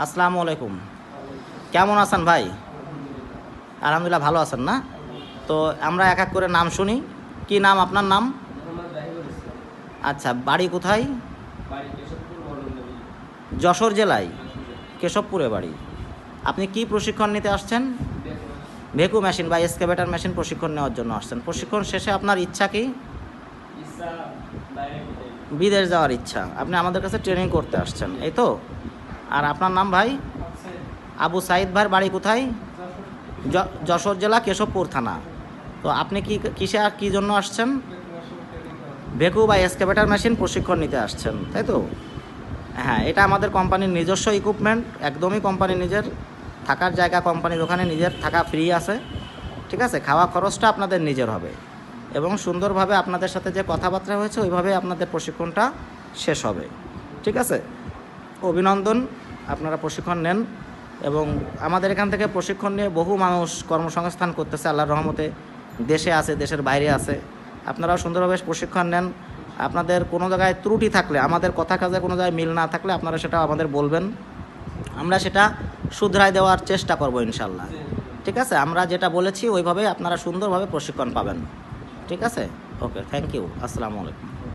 আসসালামু আলাইকুম। কেমন আছেন ভাই? আলহামদুলিল্লাহ ভালো আছেন না? তো আমরা এক এক করে নাম শুনি। কি নাম আপনার নাম? আচ্ছা বাড়ি কোথায়? যশোর জেলায়। কেশবপুরে বাড়ি। আপনি কি প্রশিক্ষণ নিতে আসছেন? ভেকু মেশিন বা এসকেভেটার মেশিন প্রশিক্ষণ নেওয়ার জন্য আসছেন। প্রশিক্ষণ শেষে আপনার ইচ্ছা কি? বিদেশ যাওয়ার ইচ্ছা। আপনি আমাদের কাছে ট্রেনিং করতে আসছেন। এই তো? আর আপনার নাম ভাই? আবু সাইদ ভাইয়ের বাড়ি কোথায়? যশোর জেলা কেশবপুর থানা। তো আপনি কি, কিসে আর কী জন্য আসছেন? ভেকু বা এসকেভেটার মেশিন প্রশিক্ষণ নিতে আসছেন, তাই তো? হ্যাঁ এটা আমাদের কোম্পানির নিজস্ব ইকুইপমেন্ট একদমই কোম্পানি নিজের, থাকার জায়গা কোম্পানির ওখানে নিজের, থাকা ফ্রি আছে। ঠিক আছে, খাওয়া খরচটা আপনাদের নিজের হবে। এবং সুন্দরভাবে আপনাদের সাথে যে কথাবার্তা হয়েছে, ওইভাবে আপনাদের প্রশিক্ষণটা শেষ হবে। ঠিক আছে? অভিনন্দন। আপনারা প্রশিক্ষণ নেন এবং আমাদের এখান থেকে প্রশিক্ষণ নিয়ে বহু মানুষ কর্মসংস্থান করতেছে আল্লাহর রহমতে। দেশে আছে, দেশের বাইরে আছে। আপনারাও সুন্দরভাবে প্রশিক্ষণ নেন। আপনাদের কোনো জায়গায় ত্রুটি থাকলে, আমাদের কথা কাজে কোনো জায়গায় মিল না থাকলে আপনারা সেটা আমাদের বলবেন। আমরা সেটা শুধরাই দেওয়ার চেষ্টা করব ইনশাল্লাহ। ঠিক আছে? আমরা যেটা বলেছি ওইভাবে আপনারা সুন্দরভাবে প্রশিক্ষণ পাবেন। ঠিক আছে? ওকে থ্যাংক ইউ আসসালামু আলাইকুম।